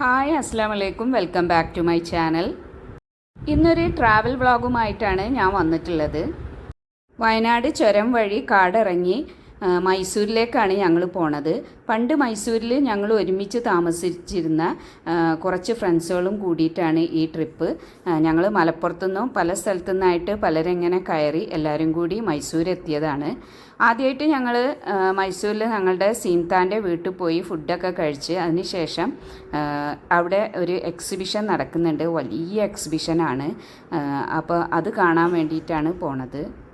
Hi അസ്സാം വലൈക്കും welcome back to my channel. ഇന്നൊരു ട്രാവൽ വ്ളോഗുമായിട്ടാണ് ഞാൻ വന്നിട്ടുള്ളത്. വയനാട് ചുരം വഴി കാടിറങ്ങി മൈസൂരിലേക്കാണ് ഞങ്ങൾ പോണത്. പണ്ട് മൈസൂരിൽ ഞങ്ങൾ ഒരുമിച്ച് താമസിച്ചിരുന്ന കുറച്ച് ഫ്രണ്ട്സുകളും കൂടിയിട്ടാണ് ഈ ട്രിപ്പ്. ഞങ്ങൾ മലപ്പുറത്തുനിന്നും പല സ്ഥലത്തു നിന്നായിട്ട് പലരെങ്ങനെ കയറി എല്ലാവരും കൂടി മൈസൂർ എത്തിയതാണ് ആദ്യമായിട്ട് ഞങ്ങൾ മൈസൂരിൽ ഞങ്ങളുടെ സീൻതാന്റെ വീട്ടിൽ പോയി ഫുഡൊക്കെ കഴിച്ച് അതിനുശേഷം അവിടെ ഒരു എക്സിബിഷൻ നടക്കുന്നുണ്ട്. വലിയ എക്സിബിഷനാണ്. അപ്പോൾ അത് കാണാൻ വേണ്ടിയിട്ടാണ് പോണത്.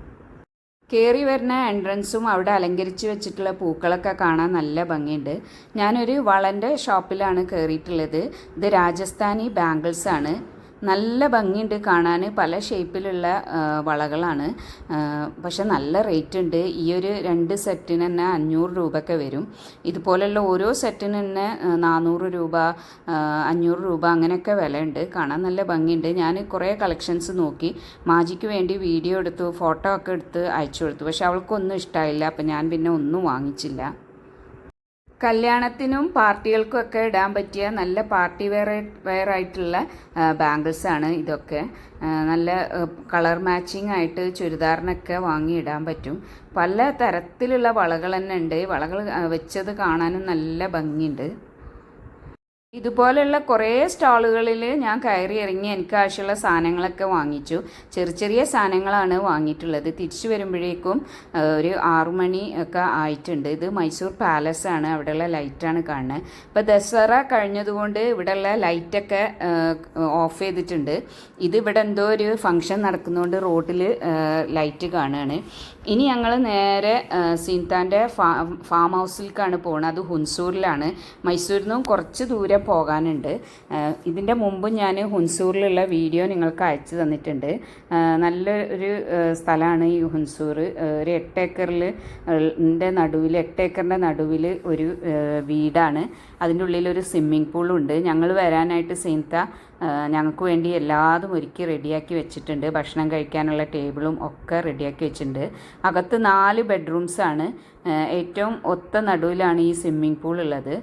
കയറി വരുന്ന എൻട്രൻസും അവിടെ അലങ്കരിച്ച് വെച്ചിട്ടുള്ള പൂക്കളൊക്കെ കാണാൻ നല്ല ഭംഗിയുണ്ട്. ഞാനൊരു വളന്റെ ഷോപ്പിലാണ് കയറിയിട്ടുള്ളത് ഇത് രാജസ്ഥാനി ബാംഗിൾസ് ആണ്. നല്ല ഭംഗിയുണ്ട് കാണാൻ. പല ഷേപ്പിലുള്ള വളകളാണ്. പക്ഷെ നല്ല റേറ്റ് ഉണ്ട്. ഈ ഒരു രണ്ട് സെറ്റിന് തന്നെ അഞ്ഞൂറ് രൂപയൊക്കെ വരും. ഇതുപോലെയുള്ള ഓരോ സെറ്റിന് തന്നെ നാനൂറ് രൂപ അഞ്ഞൂറ് രൂപ അങ്ങനെയൊക്കെ വിലയുണ്ട്. കാണാൻ നല്ല ഭംഗിയുണ്ട്. ഞാൻ കുറേ കളക്ഷൻസ് നോക്കി. മാജിക്ക് വേണ്ടി വീഡിയോ എടുത്തു ഫോട്ടോ ഒക്കെ എടുത്ത് അയച്ചു കൊടുത്തു. പക്ഷെ അവൾക്കൊന്നും ഇഷ്ടമായില്ല അപ്പം ഞാൻ പിന്നെ ഒന്നും വാങ്ങിച്ചില്ല. കല്യാണത്തിനും പാർട്ടികൾക്കും ഒക്കെ ഇടാൻ പറ്റിയ നല്ല പാർട്ടി വെയർ വെയർ ആയിട്ടുള്ള ബാംഗിൾസ് ആണ് ഇതൊക്കെ. നല്ല കളർ മാച്ചിങ് ആയിട്ട് ചുരിദാറിനൊക്കെ വാങ്ങി ഇടാൻ പറ്റും. പല തരത്തിലുള്ള വളകൾ തന്നെ ഉണ്ട്. വളകൾ വെച്ചത് കാണാനും നല്ല ഭംഗിയുണ്ട്. ഇതുപോലെയുള്ള കുറേ സ്റ്റാളുകളിൽ ഞാൻ കയറി ഇറങ്ങി എനിക്ക് ആവശ്യമുള്ള സാധനങ്ങളൊക്കെ വാങ്ങിച്ചു. ചെറിയ ചെറിയ സാധനങ്ങളാണ് വാങ്ങിയിട്ടുള്ളത്. തിരിച്ചു വരുമ്പോഴേക്കും ഒരു ആറു മണി ഒക്കെ ആയിട്ടുണ്ട്. ഇത് മൈസൂർ പാലസ് ആണ്. അവിടെയുള്ള ലൈറ്റാണ് കാണുന്നത്. ഇപ്പോൾ ദസറ കഴിഞ്ഞതുകൊണ്ട് ഇവിടെയുള്ള ലൈറ്റൊക്കെ ഓഫ് ചെയ്തിട്ടുണ്ട്. ഇത് ഇവിടെ എന്തോ ഒരു ഫംഗ്ഷൻ നടക്കുന്നതുകൊണ്ട് റോഡിൽ ലൈറ്റ് കാണുകയാണ്. ഇനി ഞങ്ങൾ നേരെ സീൻതാന്റെ ഫാ ഫാം ഹൗസിലേക്കാണ് പോകുന്നത് അത് ഹുൻസൂരിലാണ്. മൈസൂരിൽ നിന്നും കുറച്ച് ദൂരം പോകാനുണ്ട്. ഇതിന്റെ മുമ്പ് ഞാൻ ഹുൻസൂറിലുള്ള വീഡിയോ നിങ്ങൾക്ക് അയച്ചു തന്നിട്ടുണ്ട്. നല്ലൊരു സ്ഥലമാണ് ഈ ഹുൻസൂർ. ഒരു എട്ട് ഏക്കറിൽ നടുവിൽ എട്ട് ഏക്കറിന്റെ നടുവിൽ ഒരു വീടാണ്. അതിന്റെ ഉള്ളിൽ ഒരു സ്വിമ്മിംഗ് പൂളുണ്ട് ഞങ്ങൾ വരാനായിട്ട് സീൻത ഞങ്ങൾക്ക് വേണ്ടി എല്ലാതും ഒരുക്കി റെഡിയാക്കി വെച്ചിട്ടുണ്ട്. ഭക്ഷണം കഴിക്കാനുള്ള ടേബിളും ഒക്കെ റെഡിയാക്കി വെച്ചിട്ടുണ്ട്. അകത്ത് നാല് ബെഡ്റൂംസാണ് ഏറ്റവും ഒത്ത നടുവിലാണ് ഈ സ്വിമ്മിംഗ് പൂൾ ഉള്ളത്.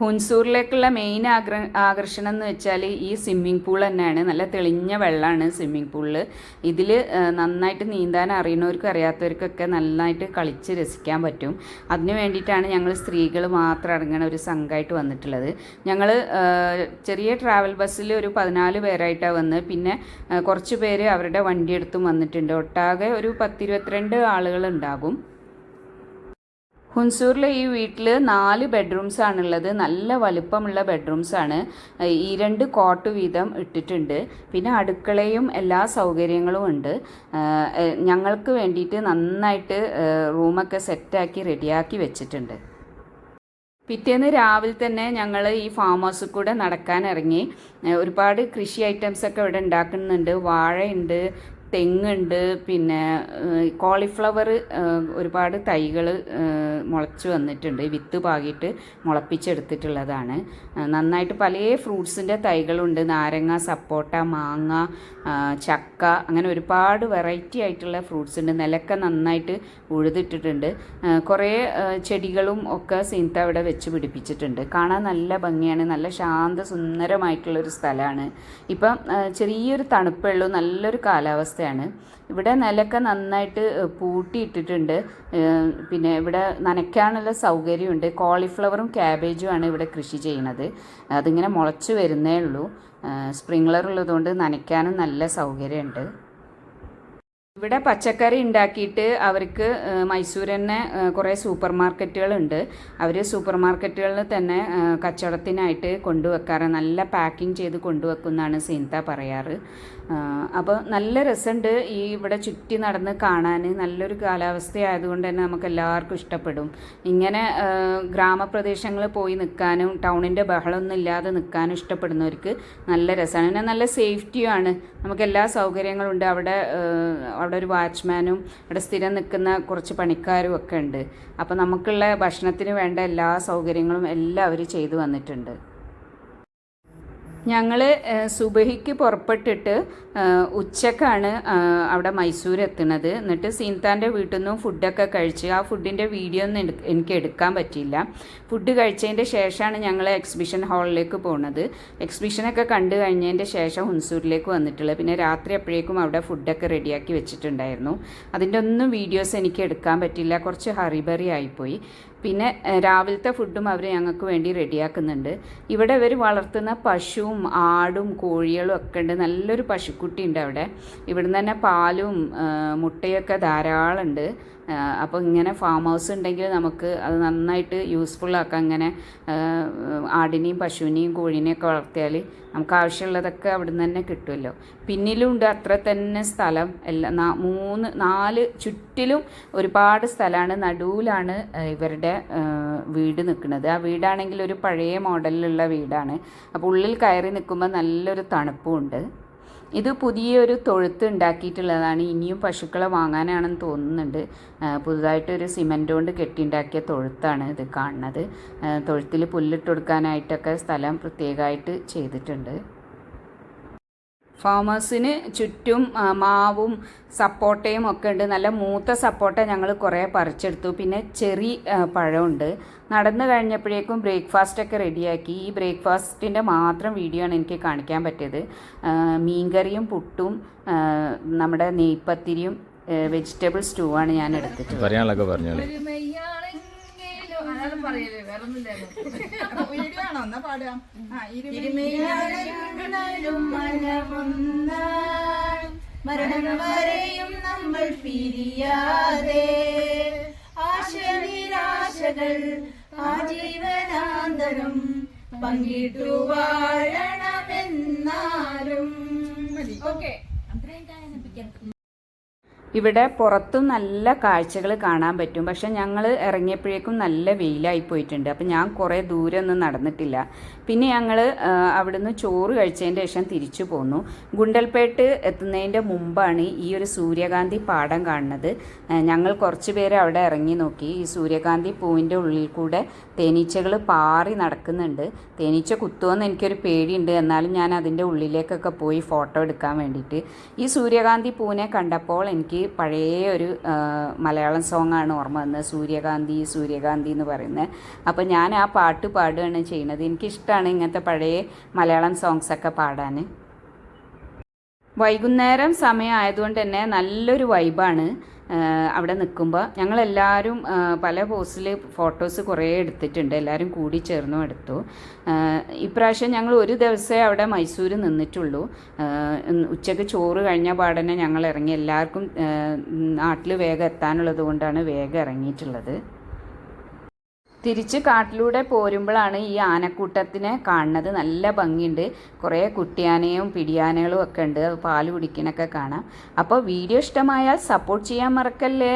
ഹുൻസൂറിലേക്കുള്ള മെയിൻ ആഗ്ര ആകർഷണം എന്ന് വെച്ചാൽ ഈ സ്വിമ്മിംഗ് പൂൾ തന്നെയാണ്. നല്ല തെളിഞ്ഞ വെള്ളമാണ് സ്വിമ്മിംഗ് പൂളിൽ ഇതിൽ നന്നായിട്ട് നീന്താൻ അറിയുന്നവർക്കും അറിയാത്തവർക്കൊക്കെ നന്നായിട്ട് കളിച്ച് രസിക്കാൻ പറ്റും. അതിന് വേണ്ടിയിട്ടാണ് ഞങ്ങൾ സ്ത്രീകൾ മാത്രം അടങ്ങുന്ന ഒരു സംഘമായിട്ട് വന്നിട്ടുള്ളത്. ഞങ്ങൾ ചെറിയ ട്രാവൽ ബസ്സിൽ ഒരു പതിനാല് പേരായിട്ടാണ് വന്ന് പിന്നെ കുറച്ച് പേര് അവരുടെ വണ്ടിയെടുത്തും വന്നിട്ടുണ്ട്. ഒട്ടാകെ ഒരു പത്തിരുപത്തിരണ്ട് ആളുകൾ ഉണ്ടാകും ഹുൻസൂറിലെ ഈ വീട്ടിൽ നാല് ബെഡ്റൂംസ് ആണുള്ളത്. നല്ല വലുപ്പമുള്ള ബെഡ്റൂംസ് ആണ്. ഈ രണ്ട് കോട്ട് വീതം ഇട്ടിട്ടുണ്ട്. പിന്നെ അടുക്കളയും എല്ലാ സൗകര്യങ്ങളും ഉണ്ട്. ഞങ്ങൾക്ക് വേണ്ടിയിട്ട് നന്നായിട്ട് റൂമൊക്കെ സെറ്റാക്കി റെഡിയാക്കി വെച്ചിട്ടുണ്ട്. പിറ്റേന്ന് രാവിലെ തന്നെ ഞങ്ങൾ ഈ ഫാം ഹൗസിൽ കൂടെ നടക്കാൻ ഇറങ്ങി. ഒരുപാട് കൃഷി ഐറ്റംസ് ഒക്കെ ഇവിടെ ഉണ്ടാക്കുന്നുണ്ട്. വാഴയുണ്ട് തെങ്ങുണ്ട് പിന്നെ കോളിഫ്ലവർ ഒരുപാട് തൈകൾ മുളച്ച് വന്നിട്ടുണ്ട് വിത്ത് പാകിയിട്ട് മുളപ്പിച്ചെടുത്തിട്ടുള്ളതാണ്. നന്നായിട്ട് പല ഫ്രൂട്ട്സിന്റെ തൈകളുണ്ട് നാരങ്ങ സപ്പോട്ട മാങ്ങ ചക്ക അങ്ങനെ ഒരുപാട് വെറൈറ്റി ആയിട്ടുള്ള ഫ്രൂട്ട്സ് ഉണ്ട് നിലക്ക നന്നായിട്ട് ഉഴുതിട്ടിട്ടുണ്ട്. കുറേ ചെടികളും ഒക്കെ സീന്ത അവിടെ വെച്ച് പിടിപ്പിച്ചിട്ടുണ്ട്. കാണാൻ നല്ല ഭംഗിയാണ് നല്ല ശാന്ത സുന്ദരമായിട്ടുള്ളൊരു സ്ഥലമാണ്. ഇപ്പം ചെറിയൊരു തണുപ്പുള്ളൂ നല്ലൊരു കാലാവസ്ഥയാണ് ഇവിടെ നിലക്ക നന്നായിട്ട് പൂട്ടിയിട്ടിട്ടുണ്ട്. പിന്നെ ഇവിടെ നനയ്ക്കാനുള്ള സൗകര്യമുണ്ട്. കോളിഫ്ലവറും ക്യാബേജുമാണ് ഇവിടെ കൃഷി ചെയ്യുന്നത്. അതിങ്ങനെ മുളച്ച് വരുന്നേ ഉള്ളൂ. സ്പ്രിംഗ്ലർ ഉള്ളതുകൊണ്ട് നനയ്ക്കാനും നല്ല സൗകര്യമുണ്ട്. ഇവിടെ പച്ചക്കറി ഉണ്ടാക്കിയിട്ട് അവർക്ക് മൈസൂർ തന്നെ കുറേ സൂപ്പർ മാർക്കറ്റുകളുണ്ട് അവർ സൂപ്പർ മാർക്കറ്റുകളിൽ തന്നെ കച്ചവടത്തിനായിട്ട് കൊണ്ടുവെക്കാറ് നല്ല പാക്കിംഗ് ചെയ്ത് കൊണ്ടുവെക്കുന്നതാണ് സീന്ത പറയാറ്. അപ്പോൾ നല്ല രസമുണ്ട് ഈ ഇവിടെ ചുറ്റി നടന്ന് കാണാൻ നല്ലൊരു കാലാവസ്ഥ ആയതുകൊണ്ട് തന്നെ നമുക്ക് എല്ലാവർക്കും ഇഷ്ടപ്പെടും. ഇങ്ങനെ ഗ്രാമപ്രദേശങ്ങളിൽ പോയി നിൽക്കാനും ടൗണിന്റെ ബഹളമൊന്നും ഇല്ലാതെ നിൽക്കാനും ഇഷ്ടപ്പെടുന്നവർക്ക് നല്ല രസമാണ് പിന്നെ നല്ല സേഫ്റ്റിയുമാണ്. നമുക്ക് എല്ലാ സൗകര്യങ്ങളും ഉണ്ട് അവിടെ അവിടെ ഒരു വാച്ച്മാനും അവിടെ സ്ഥിരം നിൽക്കുന്ന കുറച്ച് പണിക്കാരും ഒക്കെ ഉണ്ട്. അപ്പോൾ നമുക്കുള്ള ഭക്ഷണത്തിന് വേണ്ട എല്ലാ സൗകര്യങ്ങളും എല്ലാം അവർ ചെയ്തു വന്നിട്ടുണ്ട്. ഞങ്ങൾ സുബഹിക്ക് പുറപ്പെട്ടിട്ട് ഉച്ചക്കാണ് അവിടെ മൈസൂർ എത്തുന്നത് എന്നിട്ട് സീൻതാന്റെ വീട്ടിൽ നിന്നും ഫുഡൊക്കെ കഴിച്ച് ആ ഫുഡിന്റെ വീഡിയോ ഒന്നും എനിക്ക് എടുക്കാൻ പറ്റിയില്ല. ഫുഡ് കഴിച്ചതിന്റെ ശേഷമാണ് ഞങ്ങൾ എക്സിബിഷൻ ഹാളിലേക്ക് പോകുന്നത് എക്സിബിഷനൊക്കെ കണ്ടു കഴിഞ്ഞതിന്റെ ശേഷം ഹുൻസൂരിലേക്ക് വന്നിട്ടുള്ളത്. പിന്നെ രാത്രി അപ്പോഴേക്കും അവിടെ ഫുഡൊക്കെ റെഡിയാക്കി വെച്ചിട്ടുണ്ടായിരുന്നു. അതിന്റെ ഒന്നും വീഡിയോസ് എനിക്ക് എടുക്കാൻ പറ്റില്ല കുറച്ച് ഹറിബറി ആയിപ്പോയി. പിന്നെ രാവിലത്തെ ഫുഡും അവർ ഞങ്ങൾക്ക് വേണ്ടി റെഡിയാക്കുന്നുണ്ട്. ഇവിടെ ഇവർ വളർത്തുന്ന പശുവും ആടും കോഴികളും ഒക്കെ ഉണ്ട്. നല്ലൊരു പശുക്കുട്ടി ഉണ്ട് അവിടെ. ഇവിടുന്ന് തന്നെ പാലും മുട്ടയൊക്കെ ധാരാളം ഉണ്ട് അപ്പോൾ ഇങ്ങനെ ഫാം ഹൗസ് ഉണ്ടെങ്കിൽ നമുക്ക് അത് നന്നായിട്ട് യൂസ്ഫുൾ ആക്കാം. ഇങ്ങനെ ആടിനെയും പശുവിനെയും കോഴീനെയൊക്കെ വളർത്തിയാൽ നമുക്ക് ആവശ്യമുള്ളതൊക്കെ അവിടെ നിന്ന് തന്നെ കിട്ടുമല്ലോ. പിന്നിലും ഉണ്ട് അത്ര തന്നെ സ്ഥലം. എല്ലാം മൂന്ന് നാല് ചുറ്റിലും ഒരുപാട് സ്ഥലമാണ്. നടുവിലാണ് ഇവരുടെ വീട് നിൽക്കുന്നത്. ആ വീടാണെങ്കിൽ ഒരു പഴയ മോഡലിലുള്ള വീടാണ്. അപ്പോൾ ഉള്ളിൽ കയറി നിൽക്കുമ്പോൾ നല്ലൊരു തണുപ്പും ഉണ്ട്. ഇത് പുതിയൊരു തൊഴുത്ത് ഉണ്ടാക്കിയിട്ടുള്ളതാണ്. ഇനിയും പശുക്കളെ വാങ്ങാനാണെന്ന് തോന്നുന്നുണ്ട്. പുതുതായിട്ടൊരു സിമന്റ് കൊണ്ട് കെട്ടിയുണ്ടാക്കിയ തൊഴുത്താണ് ഇത് കാണുന്നത്. തൊഴുത്തിൽ പുല്ലിട്ട് കൊടുക്കാനായിട്ടൊക്കെ സ്ഥലം പ്രത്യേകമായിട്ട് ചെയ്തിട്ടുണ്ട്. ഫാമേഴ്സിന് ചുറ്റും മാവും സപ്പോട്ടയും ഒക്കെ ഉണ്ട്. നല്ല മൂത്ത സപ്പോട്ട ഞങ്ങൾ കുറേ പറിച്ചെടുത്തു. പിന്നെ ചെറി പഴമുണ്ട്. നടന്നു കഴിഞ്ഞപ്പോഴേക്കും ബ്രേക്ക്ഫാസ്റ്റ് ഒക്കെ റെഡിയാക്കി. ഈ ബ്രേക്ക്ഫാസ്റ്റിന്റെ മാത്രം വീഡിയോ ആണ് എനിക്ക് കാണിക്കാൻ പറ്റിയത്. മീൻകറിയും പുട്ടും നമ്മുടെ നെയ്പ്പത്തിരിയും വെജിറ്റബിൾ സ്റ്റൂ ആണ് ഞാൻ എടുത്തിട്ടുള്ളത്. പറഞ്ഞോളി ഇരുമയാണെങ്കിലും അതാരും വീഡിയോ ആണോ എന്നാ പാടുക. ആ ഇരുമയാണെങ്കിലും മനമൊന്നായി മരണം വരെയും നമ്മൾ പിരിയാതെ. ആശ നിരാശകൾ ആജീവനാന്തരം പങ്കിട്ടു വാഴണമെന്നാലും. ഓക്കെ. ഇവിടെ പുറത്തും നല്ല കാഴ്ചകൾ കാണാൻ പറ്റും. പക്ഷെ ഞങ്ങൾ ഇറങ്ങിയപ്പോഴേക്കും നല്ല വെയിലായി പോയിട്ടുണ്ട്. അപ്പം ഞാൻ കുറേ ദൂരെ ഒന്നും നടന്നിട്ടില്ല. പിന്നെ ഞങ്ങൾ അവിടുന്ന് ചോറ് കഴിച്ചതിന്റെ ശേഷം തിരിച്ചു പോന്നു. ഗുണ്ടൽപേട്ട് എത്തുന്നതിന്റെ മുമ്പാണ് ഈ ഒരു സൂര്യകാന്തി പാടം കാണുന്നത്. ഞങ്ങൾ കുറച്ച് പേര് അവിടെ ഇറങ്ങി നോക്കി. ഈ സൂര്യകാന്തി പൂവിന്റെ ഉള്ളിൽ കൂടെ തേനീച്ചകൾ പാറി നടക്കുന്നുണ്ട്. തേനീച്ച കുത്തുമെന്ന് എനിക്കൊരു പേടിയുണ്ട്. എന്നാലും ഞാൻ അതിന്റെ ഉള്ളിലേക്കൊക്കെ പോയി ഫോട്ടോ എടുക്കാൻ വേണ്ടിയിട്ട്. ഈ സൂര്യകാന്തി പൂവിനെ കണ്ടപ്പോൾ എനിക്ക് പഴയ ഒരു മലയാളം ആണ് ഓർമ്മ വന്നത്. സൂര്യകാന്തി സൂര്യകാന്തി എന്ന് പറയുന്നത്. അപ്പോൾ ഞാൻ ആ പാട്ട് പാടുകയാണ് ചെയ്യുന്നത്. എനിക്കിഷ്ടമാണ് ഇങ്ങനത്തെ പഴയ മലയാളം സോങ്സ് ഒക്കെ പാടാൻ. വൈകുന്നേരം സമയം ആയതുകൊണ്ട് തന്നെ നല്ലൊരു വൈബാണ് അവിടെ നിൽക്കുമ്പോൾ ഞങ്ങളെല്ലാവരും പല പോസ്റ്റിൽ ഫോട്ടോസ് കുറേ എടുത്തിട്ടുണ്ട്. എല്ലാവരും കൂടി ചേർന്നും എടുത്തു. ഇപ്രാവശ്യം ഞങ്ങൾ ഒരു ദിവസമേ അവിടെ മൈസൂർ നിന്നിട്ടുള്ളൂ. ഉച്ചയ്ക്ക് ചോറ് കഴിഞ്ഞ പാടനെ ഞങ്ങൾ ഇറങ്ങി. എല്ലാവർക്കും നാട്ടിൽ വേഗം എത്താനുള്ളത് കൊണ്ടാണ് വേഗം ഇറങ്ങിയിട്ടുള്ളത്. തിരിച്ച് കാട്ടിലൂടെ പോരുമ്പോഴാണ് ഈ ആനക്കൂട്ടത്തിനെ കാണുന്നത്. നല്ല ഭംഗിയുണ്ട്. കുറേ കുട്ടിയാനയും പിടിയാനകളും ഒക്കെ ഉണ്ട്. പാൽ കുടിക്കണൊക്കെ കാണാം. അപ്പോൾ വീഡിയോ ഇഷ്ടമായാൽ സപ്പോർട്ട് ചെയ്യാൻ മറക്കല്ലേ?